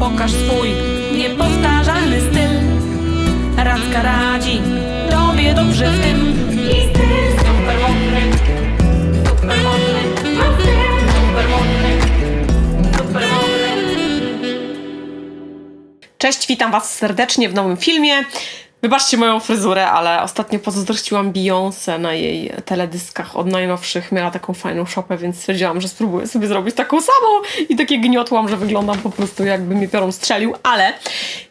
Pokaż swój niepowtarzalny styl. Radzka radzi tobie dobrze w tym. I styl ma styl Cześć, witam Was serdecznie w nowym filmie. Wybaczcie moją fryzurę, ale ostatnio pozazdrościłam Beyoncé na jej teledyskach od najnowszych. Miała taką fajną szopę, więc stwierdziłam, że spróbuję sobie zrobić taką samą i takie gniotłam, że wyglądam po prostu jakby mi piorun strzelił, ale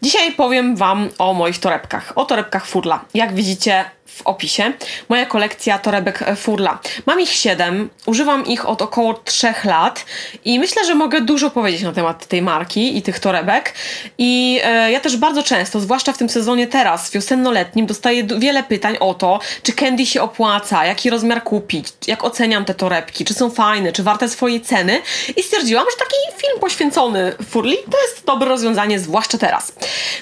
dzisiaj powiem Wam o moich torebkach, o torebkach Furla. Jak widzicie w opisie, moja kolekcja torebek Furla. Mam ich 7, używam ich od około 3 lat i myślę, że mogę dużo powiedzieć na temat tej marki i tych torebek. I e, ja też bardzo często, zwłaszcza w tym sezonie teraz, wiosenno-letnim, dostaję wiele pytań o to, czy candy się opłaca, jaki rozmiar kupić, jak oceniam te torebki, czy są fajne, czy warte swojej ceny. I stwierdziłam, że taki film poświęcony Furli to jest dobre rozwiązanie, zwłaszcza teraz.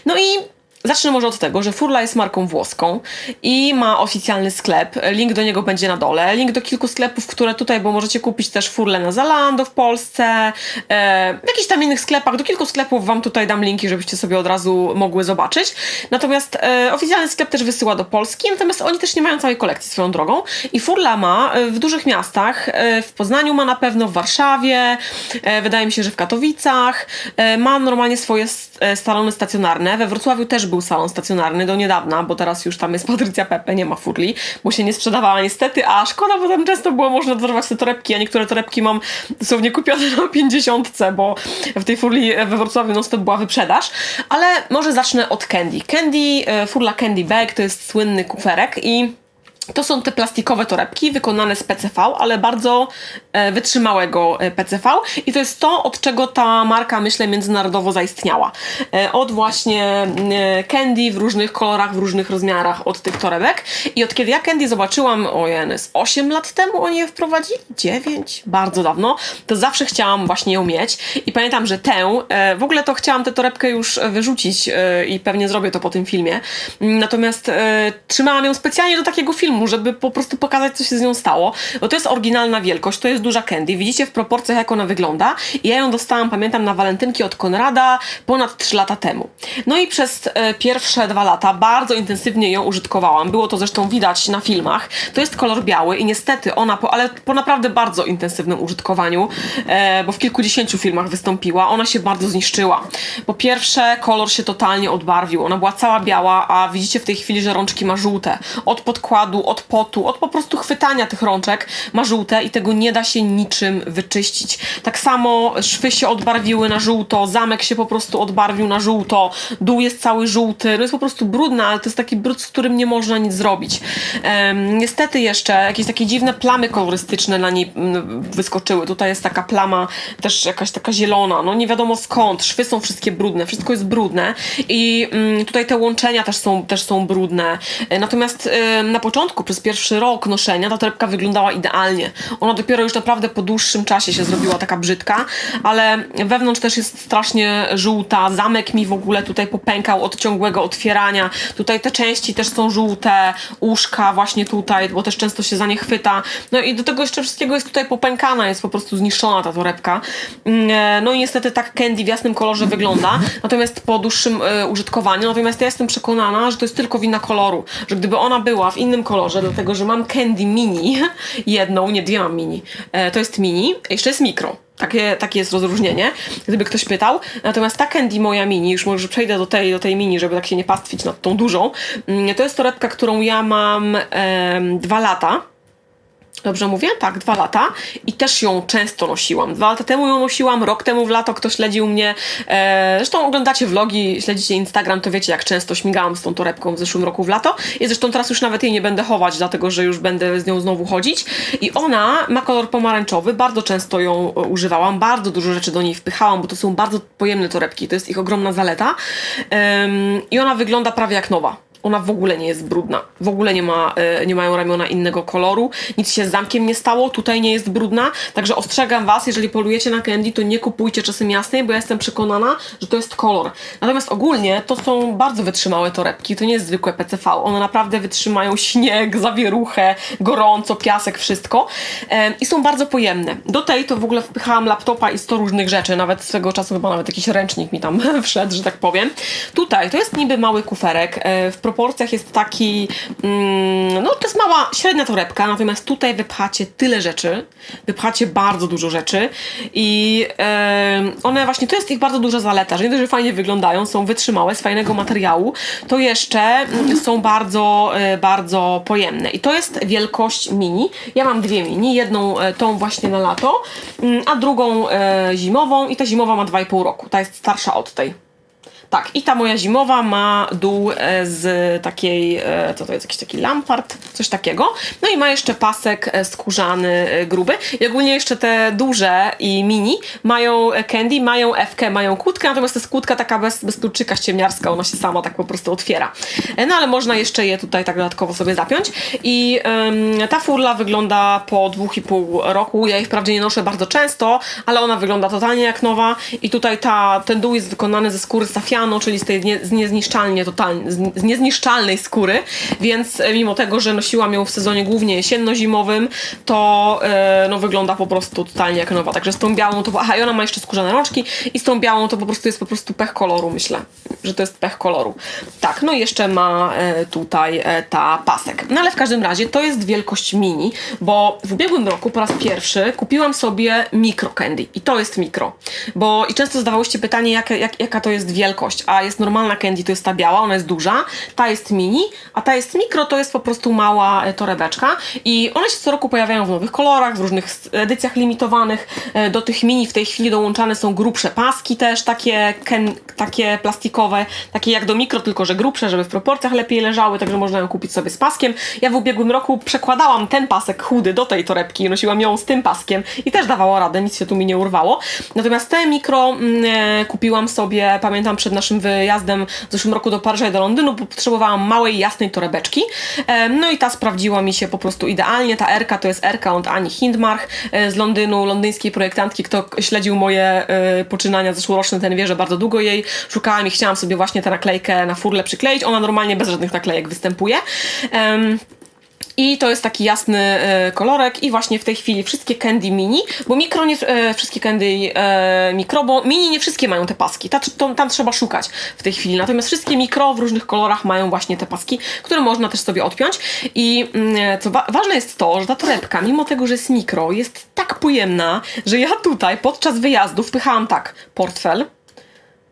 No i Zacznę może od tego, że Furla jest marką włoską i ma oficjalny sklep. Link do niego będzie na dole. Link do kilku sklepów, które tutaj, bo możecie kupić też Furlę na Zalando w Polsce, e, w jakichś tam innych sklepach. Do kilku sklepów Wam tutaj dam linki, żebyście sobie od razu mogły zobaczyć. Natomiast e, oficjalny sklep też wysyła do Polski, natomiast oni też nie mają całej kolekcji swoją drogą. I Furla ma e, w dużych miastach, w Poznaniu ma na pewno, w Warszawie, wydaje mi się, że w Katowicach. Ma normalnie swoje salony stacjonarne. We Wrocławiu też był salon stacjonarny do niedawna, bo teraz już tam jest Patrycja Pepe, nie ma Furli, bo się nie sprzedawała niestety, a szkoda, bo tam często było można dorwać te torebki, a niektóre torebki mam dosłownie kupione na 50, bo w tej Furli we Wrocławiu non stop była wyprzedaż. Ale może zacznę od Candy. Candy, e, Furla Candy Bag to jest słynny kuferek i to są te plastikowe torebki wykonane z PCV, ale bardzo e, wytrzymałego e, PCV i to jest to, od czego ta marka, myślę, międzynarodowo zaistniała. E, od właśnie Candy w różnych kolorach, w różnych rozmiarach od tych torebek. I od kiedy ja Candy zobaczyłam, ojej, z 8 lat temu oni je wprowadzili, 9, bardzo dawno, to zawsze chciałam właśnie ją mieć. I pamiętam, że tę, w ogóle to chciałam tę torebkę już wyrzucić i pewnie zrobię to po tym filmie, natomiast trzymałam ją specjalnie do takiego filmu, żeby po prostu pokazać, co się z nią stało, bo to jest oryginalna wielkość, to jest duża candy, widzicie w proporcjach, jak ona wygląda i ja ją dostałam, pamiętam, na walentynki od Konrada ponad 3 lata temu. No i przez e, pierwsze dwa lata bardzo intensywnie ją użytkowałam, było to zresztą widać na filmach, to jest kolor biały i niestety ona, po, ale po naprawdę bardzo intensywnym użytkowaniu, e, bo w kilkudziesięciu filmach wystąpiła, ona się bardzo zniszczyła. Po pierwsze, kolor się totalnie odbarwił, ona była cała biała, a widzicie w tej chwili, że rączki ma żółte. Od podkładu, od potu, od po prostu chwytania tych rączek ma żółte i tego nie da się niczym wyczyścić. Tak samo szwy się odbarwiły na żółto, zamek się po prostu odbarwił na żółto, dół jest cały żółty, no jest po prostu brudna, ale to jest taki brud, z którym nie można nic zrobić. Em, niestety jeszcze jakieś takie dziwne plamy kolorystyczne na niej mm, wyskoczyły. Tutaj jest taka plama też jakaś taka zielona, no nie wiadomo skąd. Szwy są wszystkie brudne, wszystko jest brudne i mm, tutaj te łączenia też są, też są brudne. E, Natomiast e, na początku, przez pierwszy rok noszenia, ta torebka wyglądała idealnie. Ona dopiero już naprawdę po dłuższym czasie się zrobiła taka brzydka, ale wewnątrz też jest strasznie żółta. Zamek mi w ogóle tutaj popękał od ciągłego otwierania. Tutaj te części też są żółte, uszka właśnie tutaj, bo też często się za nie chwyta. No i do tego jeszcze wszystkiego jest tutaj popękana, jest po prostu zniszczona ta torebka. Mm, e, No i niestety tak candy w jasnym kolorze wygląda, natomiast po dłuższym e, użytkowaniu. Natomiast ja jestem przekonana, że to jest tylko wina koloru, że gdyby ona była w innym kolorze, dlatego że mam candy mini, jedną, nie dwie mam mini, e, to jest mini, jeszcze jest mikro. Takie, takie jest rozróżnienie, gdyby ktoś pytał. Natomiast ta Candy moja mini, już może przejdę do tej, do tej mini, żeby tak się nie pastwić nad tą dużą. Mm, To jest torebka, którą ja mam em, dwa lata. Dobrze mówię? Tak, dwa lata. I też ją często nosiłam. Dwa lata temu ją nosiłam, rok temu w lato ktoś śledził mnie. E, zresztą oglądacie vlogi, śledzicie Instagram, to wiecie, jak często śmigałam z tą torebką w zeszłym roku w lato. I zresztą teraz już nawet jej nie będę chować, dlatego że już będę z nią znowu chodzić. I ona ma kolor pomarańczowy, bardzo często ją e, używałam, bardzo dużo rzeczy do niej wpychałam, bo to są bardzo pojemne torebki, to jest ich ogromna zaleta. Em, I ona wygląda prawie jak nowa. Ona w ogóle nie jest brudna. W ogóle nie, ma, e, nie mają ramiona innego koloru. Nic się z zamkiem nie stało. Tutaj nie jest brudna. Także ostrzegam Was, jeżeli polujecie na candy, to nie kupujcie czasem jasnej, bo ja jestem przekonana, że to jest kolor. Natomiast ogólnie to są bardzo wytrzymałe torebki. To nie jest zwykłe PCV. One naprawdę wytrzymają śnieg, zawieruchę, gorąco, piasek, wszystko. E, I są bardzo pojemne. Do tej to w ogóle wpychałam laptopa i 100 różnych rzeczy. Nawet swego czasu chyba nawet jakiś ręcznik mi tam wszedł, że tak powiem. Tutaj to jest niby mały kuferek. E, w proporcjach jest taki, mm, no to jest mała, średnia torebka, natomiast tutaj wypchacie tyle rzeczy, wypchacie bardzo dużo rzeczy i e, one właśnie, to jest ich bardzo duża zaleta, że nie dość, że fajnie wyglądają, są wytrzymałe, z fajnego materiału, to jeszcze mm, są bardzo, e, bardzo pojemne i to jest wielkość mini. Ja mam dwie mini, jedną e, tą właśnie na lato, mm, a drugą e, zimową i ta zimowa ma 2,5 roku, ta jest starsza od tej. Tak, i ta moja zimowa ma dół e, z takiej, e, co to jest, jakiś taki lampart, coś takiego. No i ma jeszcze pasek e, skórzany, gruby. I ogólnie jeszcze te duże i mini mają candy, mają F-kę, mają kłódkę, natomiast to jest kłódka taka bez, bez kluczyka ściemniarska, ona się sama tak po prostu otwiera. No ale można jeszcze je tutaj tak dodatkowo sobie zapiąć. I em, ta furla wygląda po dwóch i pół roku. Ja ich wprawdzie nie noszę bardzo często, ale ona wygląda totalnie jak nowa. I tutaj ta, ten dół jest wykonany ze skóry safianu, czyli z tej niezniszczalnie totalnie, z, niezniszczalnej skóry, więc e, mimo tego, że nosiłam ją w sezonie głównie jesienno-zimowym, to e, no, wygląda po prostu totalnie jak nowa. Także z tą białą to, aha i ona ma jeszcze skórzane rączki i z tą białą to po prostu jest po prostu pech koloru, myślę, że to jest pech koloru. Tak, no i jeszcze ma e, tutaj e, ta pasek. No ale w każdym razie to jest wielkość mini, bo w ubiegłym roku po raz pierwszy kupiłam sobie mikro candy i to jest mikro, bo i często zadawałyście pytanie, jaka, jak, jaka to jest wielkość, a jest normalna candy, to jest ta biała, ona jest duża, ta jest mini, a ta jest mikro, to jest po prostu mała e, torebeczka i one się co roku pojawiają w nowych kolorach, w różnych edycjach limitowanych. E, Do tych mini w tej chwili dołączane są grubsze paski też, takie, ken, takie plastikowe, takie jak do mikro, tylko że grubsze, żeby w proporcjach lepiej leżały, także można ją kupić sobie z paskiem. Ja w ubiegłym roku przekładałam ten pasek chudy do tej torebki nosiłam ją z tym paskiem i też dawała radę, nic się tu mi nie urwało. Natomiast te mikro mm, e, kupiłam sobie, pamiętam przed naszym wyjazdem w zeszłym roku do Paryża i do Londynu, bo potrzebowałam małej, jasnej torebeczki. No i ta sprawdziła mi się po prostu idealnie. Ta Erka to jest Erka od Ani Hindmark e, z Londynu, londyńskiej projektantki. Kto śledził moje e, poczynania zeszłoroczne, ten wie, że bardzo długo jej szukałam i chciałam sobie właśnie tę naklejkę na furle przykleić. Ona normalnie bez żadnych naklejek występuje. I to jest taki jasny e, kolorek. I właśnie w tej chwili wszystkie candy mini, bo mikro nie, e, wszystkie candy e, mikro, bo mini nie wszystkie mają te paski, Ta, to, tam trzeba szukać w tej chwili, natomiast wszystkie mikro w różnych kolorach mają właśnie te paski, które można też sobie odpiąć. I mm, co wa- ważne jest to, że ta torebka, mimo tego, że jest mikro, jest tak pojemna, że ja tutaj podczas wyjazdu wpychałam tak portfel,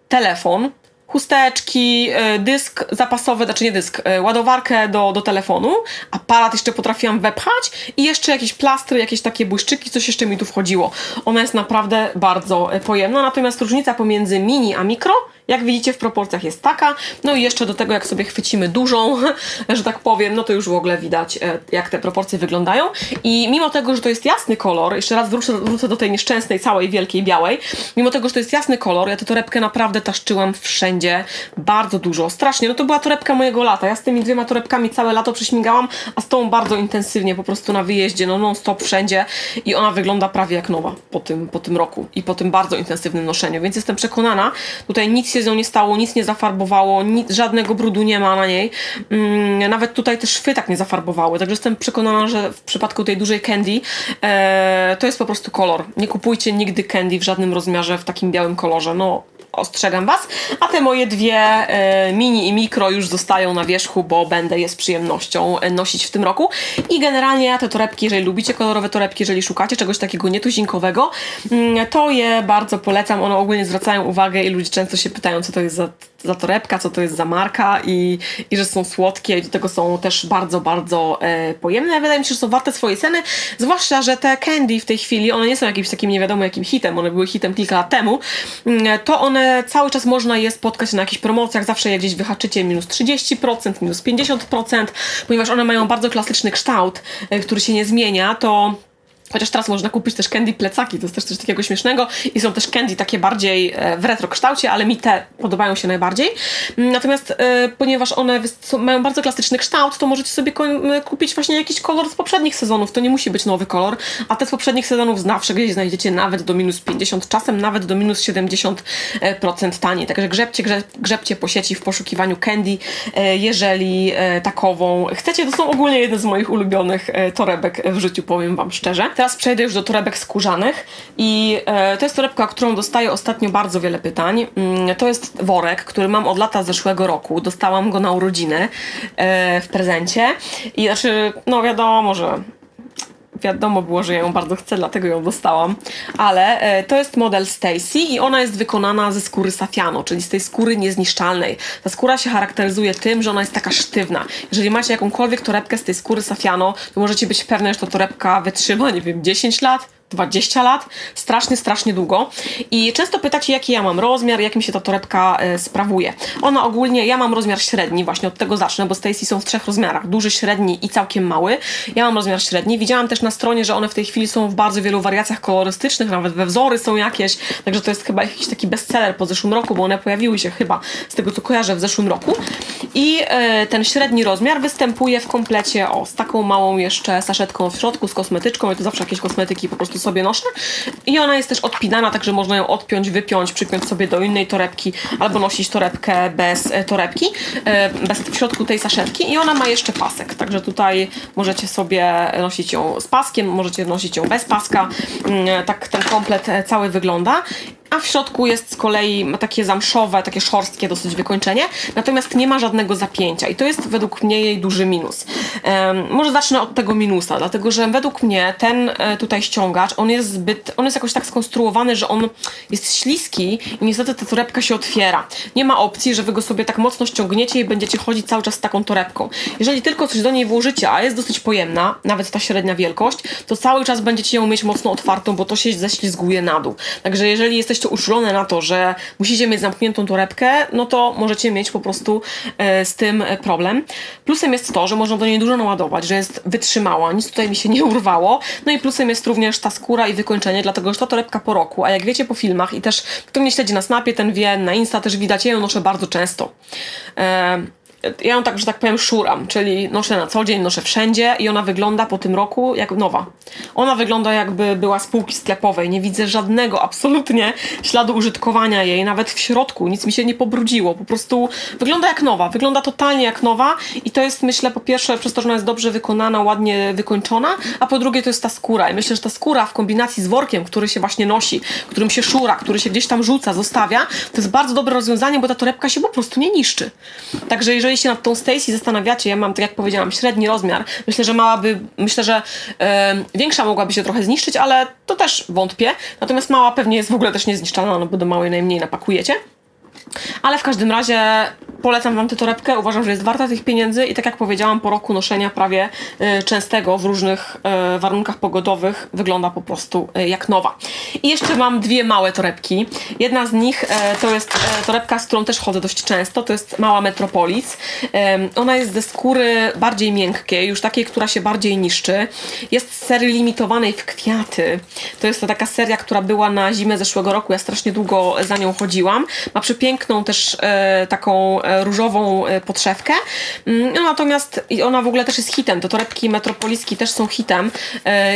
telefon, chusteczki, e, dysk zapasowy, znaczy nie dysk, e, ładowarkę do, do telefonu, aparat jeszcze potrafiłam wepchać i jeszcze jakieś plastry, jakieś takie błyszczyki, coś jeszcze mi tu wchodziło. Ona jest naprawdę bardzo e, pojemna, natomiast różnica pomiędzy mini a mikro, jak widzicie w proporcjach jest taka, no i jeszcze do tego jak sobie chwycimy dużą, że tak powiem, no to już w ogóle widać e, jak te proporcje wyglądają. I mimo tego, że to jest jasny kolor, jeszcze raz wrócę, wrócę do tej nieszczęsnej, całej wielkiej białej, mimo tego, że to jest jasny kolor, ja tę torebkę naprawdę taszczyłam wszędzie, bardzo dużo, strasznie, no to była torebka mojego lata, ja z tymi dwiema torebkami całe lato prześmigałam, a z tą bardzo intensywnie, po prostu na wyjeździe, no non stop wszędzie. I ona wygląda prawie jak nowa po tym, po tym roku i po tym bardzo intensywnym noszeniu, więc jestem przekonana, tutaj nic się z nią nie stało, nic nie zafarbowało, nic, żadnego brudu nie ma na niej, mm, nawet tutaj te szwy tak nie zafarbowały, także jestem przekonana, że w przypadku tej dużej candy e, to jest po prostu kolor, nie kupujcie nigdy candy w żadnym rozmiarze w takim białym kolorze, no ostrzegam Was, a te moje dwie e, mini i mikro już zostają na wierzchu, bo będę je z przyjemnością nosić w tym roku. I generalnie te torebki, jeżeli lubicie kolorowe torebki, jeżeli szukacie czegoś takiego nietuzinkowego, mm, to je bardzo polecam. One ogólnie zwracają uwagę i ludzie często się pytają, co to jest za, za torebka, co to jest za marka i, i że są słodkie i do tego są też bardzo, bardzo e, pojemne. Wydaje mi się, że są warte swojej ceny, zwłaszcza, że te candy w tej chwili, one nie są jakimś takim nie wiadomo jakim hitem, one były hitem kilka lat temu, Mm, to one cały czas można je spotkać na jakichś promocjach, zawsze je gdzieś wyhaczycie minus 30%, minus 50%, ponieważ one mają bardzo klasyczny kształt, e, który się nie zmienia, to Chociaż teraz można kupić też candy plecaki, to jest też coś takiego śmiesznego i są też candy takie bardziej e, w retro kształcie, ale mi te podobają się najbardziej. Mm, Natomiast e, ponieważ one mają bardzo klasyczny kształt, to możecie sobie kupić właśnie jakiś kolor z poprzednich sezonów. To nie musi być nowy kolor, a te z poprzednich sezonów zawsze gdzieś znajdziecie nawet do minus 50, czasem nawet do minus 70% taniej. Także grzebcie, grze- grzebcie po sieci w poszukiwaniu candy, e, jeżeli e, takową chcecie. To są ogólnie jedne z moich ulubionych e, torebek w życiu, powiem Wam szczerze. Teraz przejdę już do torebek skórzanych i e, to jest torebka, którą dostaję ostatnio bardzo wiele pytań. Mm, To jest worek, który mam od lata zeszłego roku. Dostałam go na urodziny e, w prezencie i znaczy, no wiadomo, że wiadomo było, że ja ją bardzo chcę, dlatego ją dostałam. Ale e, to jest model Stacy i ona jest wykonana ze skóry safiano, czyli z tej skóry niezniszczalnej. Ta skóra się charakteryzuje tym, że ona jest taka sztywna. Jeżeli macie jakąkolwiek torebkę z tej skóry safiano, to możecie być pewne, że ta torebka wytrzyma, nie wiem, 10 lat, 20 lat, strasznie, strasznie długo. I często pytacie, jaki ja mam rozmiar, jak mi się ta torebka e, sprawuje. Ona ogólnie, ja mam rozmiar średni, właśnie od tego zacznę, bo Stacy są w trzech rozmiarach: duży, średni i całkiem mały. Ja mam rozmiar średni. Widziałam też na stronie, że one w tej chwili są w bardzo wielu wariacjach kolorystycznych, nawet we wzory są jakieś, także to jest chyba jakiś taki bestseller po zeszłym roku, bo one pojawiły się chyba z tego co kojarzę w zeszłym roku. I e, ten średni rozmiar występuje w komplecie o z taką małą jeszcze saszetką w środku, z kosmetyczką. Ja tu zawsze jakieś kosmetyki po prostu sobie noszę. I ona jest też odpinana, także można ją odpiąć, wypiąć, przypiąć sobie do innej torebki, albo nosić torebkę bez e, torebki, e, bez w środku tej saszetki. I ona ma jeszcze pasek, także tutaj możecie sobie nosić ją z paskiem, możecie nosić ją bez paska. Mm, Tak ten komplet e, cały wygląda. A w środku jest z kolei takie zamszowe, takie szorstkie dosyć wykończenie, natomiast nie ma żadnego zapięcia i to jest według mnie jej duży minus. Em, może zacznę od tego minusa, dlatego że według mnie ten e, tutaj ściągacz, on jest zbyt, on jest jakoś tak skonstruowany, że on jest śliski i niestety ta torebka się otwiera. Nie ma opcji, że wy go sobie tak mocno ściągniecie i będziecie chodzić cały czas z taką torebką. Jeżeli tylko coś do niej włożycie, a jest dosyć pojemna, nawet ta średnia wielkość, to cały czas będziecie ją mieć mocno otwartą, bo to się ześlizguje na dół. Także jeżeli jesteście uczulone na to, że musicie mieć zamkniętą torebkę, no to możecie mieć po prostu e, z tym e, problem. Plusem jest to, że można do niej dużo naładować, że jest wytrzymała, nic tutaj mi się nie urwało. No i plusem jest również ta skóra i wykończenie, dlatego że ta torebka po roku, a jak wiecie po filmach i też kto mnie śledzi na Snapie, ten wie, na Insta też widać, ja ją noszę bardzo często. E, ja ją tak, że tak powiem, szuram, czyli noszę na co dzień, noszę wszędzie i ona wygląda po tym roku jak nowa. Ona wygląda jakby była z półki sklepowej. Nie widzę żadnego absolutnie śladu użytkowania jej, nawet w środku. Nic mi się nie pobrudziło. Po prostu wygląda jak nowa. Wygląda totalnie jak nowa i to jest, myślę, po pierwsze przez to, że ona jest dobrze wykonana, ładnie wykończona, a po drugie to jest ta skóra. I myślę, że ta skóra w kombinacji z workiem, który się właśnie nosi, którym się szura, który się gdzieś tam rzuca, zostawia, to jest bardzo dobre rozwiązanie, bo ta torebka się po prostu nie niszczy. Także jeżeli się nad tą Stacy zastanawiacie, ja mam, tak jak powiedziałam, średni rozmiar. Myślę, że małaby, myślę, że większa mogłaby się trochę zniszczyć, ale to też wątpię. Natomiast mała pewnie jest w ogóle też niezniszczalna, no bo do małej najmniej napakujecie. Ale w każdym razie polecam Wam tę torebkę, uważam, że jest warta tych pieniędzy i tak jak powiedziałam, po roku noszenia prawie y, częstego w różnych y, warunkach pogodowych wygląda po prostu y, jak nowa. I jeszcze mam dwie małe torebki. Jedna z nich to jest torebka, z którą też chodzę dość często, to jest mała Metropolis. Ona jest ze skóry bardziej miękkiej, już takiej, która się bardziej niszczy. Jest z serii limitowanej w kwiaty. To jest to taka seria, która była na zimę zeszłego roku, ja strasznie długo za nią chodziłam. Ma przepiękną też e, taką e, różową e, podszewkę. Mm, No, natomiast ona w ogóle też jest hitem. Te torebki metropoliski też są hitem,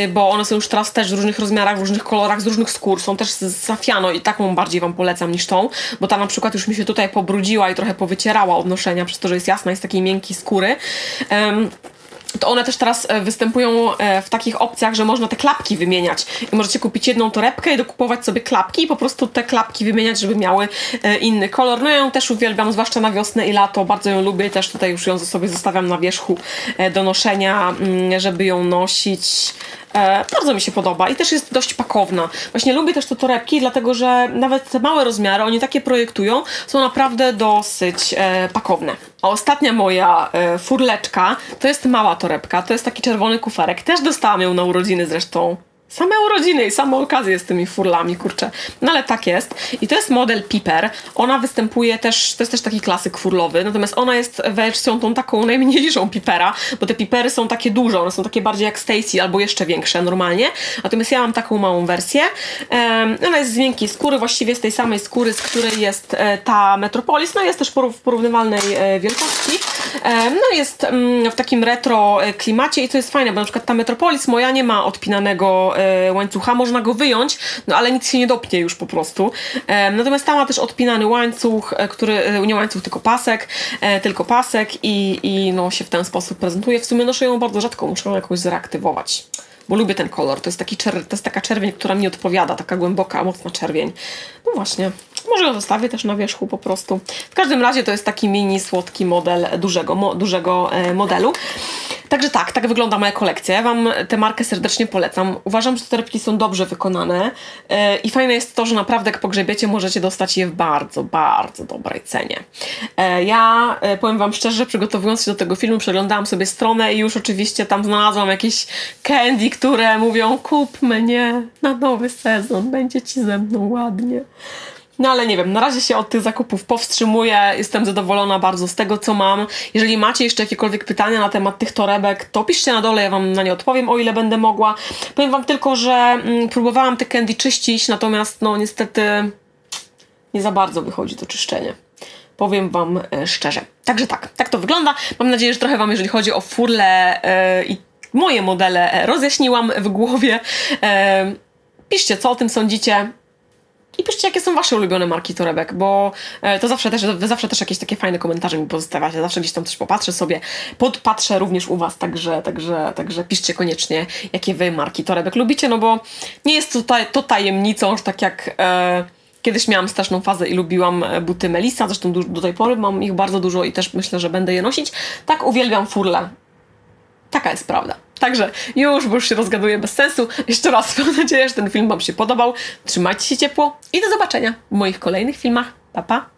bo one są już teraz też w różnych rozmiarach, w różnych kolorach, z różnych skór. Są też z safiano i taką bardziej Wam polecam niż tą, bo ta na przykład już mi się tutaj pobrudziła i trochę powycierała od noszenia, przez to, że jest jasna, jest takiej miękkiej skóry. To one też teraz e, występują e, w takich opcjach, że można te klapki wymieniać. I możecie kupić jedną torebkę i dokupować sobie klapki i po prostu te klapki wymieniać, żeby miały e, inny kolor. No ja ją też uwielbiam, zwłaszcza na wiosnę i lato. Bardzo ją lubię. Też tutaj już ją sobie zostawiam na wierzchu do noszenia, mm, żeby ją nosić. E, bardzo mi się podoba i też jest dość pakowna. Właśnie lubię też te torebki, dlatego że nawet te małe rozmiary, oni takie projektują, są naprawdę dosyć e, pakowne. A ostatnia moja e, furleczka to jest mała torebka, to jest taki czerwony kuferek. Też dostałam ją na urodziny zresztą Same urodziny i same okazje z tymi furlami, kurczę. No ale tak jest. I to jest model Piper. Ona występuje też, to jest też taki klasyk furlowy, natomiast ona jest wersją tą taką najmniejszą Pipera, bo te Pipery są takie duże, one są takie bardziej jak Stacy albo jeszcze większe normalnie. Natomiast ja mam taką małą wersję. Em, ona jest z miękkiej skóry, właściwie z tej samej skóry, z której jest e, ta Metropolis. No jest też w porównywalnej e, wielkości. No jest mm, w takim retro e, klimacie i to jest fajne, bo na przykład ta Metropolis moja nie ma odpinanego łańcucha, można go wyjąć, no ale nic się nie dopnie już po prostu. Em, natomiast ta ma też odpinany łańcuch, e, który, e, nie łańcuch, tylko pasek, e, tylko pasek i, i no się w ten sposób prezentuje. W sumie noszę ją bardzo rzadko, muszę ją jakoś zreaktywować. Bo lubię ten kolor. To jest, taki czer- to jest taka czerwień, która mi odpowiada, taka głęboka, mocna czerwień. No właśnie. Może ją zostawię też na wierzchu po prostu. W każdym razie to jest taki mini, słodki model dużego, mo- dużego e, modelu. Także tak, tak wygląda moja kolekcja. Ja Wam tę markę serdecznie polecam. Uważam, że te torebki są dobrze wykonane e, i fajne jest to, że naprawdę jak pogrzebiecie, możecie dostać je w bardzo, bardzo dobrej cenie. E, ja e, powiem Wam szczerze, przygotowując się do tego filmu, przeglądałam sobie stronę i już oczywiście tam znalazłam jakieś candy, które mówią kup mnie na nowy sezon, będzie Ci ze mną ładnie. No ale nie wiem, na razie się od tych zakupów powstrzymuję. Jestem zadowolona bardzo z tego, co mam. Jeżeli macie jeszcze jakiekolwiek pytania na temat tych torebek, to piszcie na dole, ja wam na nie odpowiem, o ile będę mogła. Powiem wam tylko, że mm, próbowałam te candy czyścić, natomiast no niestety nie za bardzo wychodzi to czyszczenie. Powiem Wam e, szczerze. Także tak, tak to wygląda. Mam nadzieję, że trochę Wam, jeżeli chodzi o furle e, i moje modele, e, rozjaśniłam w głowie. Piszcie, co o tym sądzicie. I piszcie, jakie są wasze ulubione marki torebek, bo e, to zawsze też, wy zawsze też jakieś takie fajne komentarze mi pozostawiacie. Zawsze gdzieś tam coś popatrzę sobie, podpatrzę również u was, także, także, także piszcie koniecznie, jakie wy marki torebek lubicie, no bo nie jest to, to tajemnicą, że tak jak e, kiedyś miałam straszną fazę i lubiłam e, buty Melissa, zresztą du- do tej pory mam ich bardzo dużo i też myślę, że będę je nosić. Tak uwielbiam furle. Taka jest prawda. Także już, bo już się rozgaduję bez sensu. Jeszcze raz mam nadzieję, że ten film Wam się podobał. Trzymajcie się ciepło i do zobaczenia w moich kolejnych filmach. Pa, pa!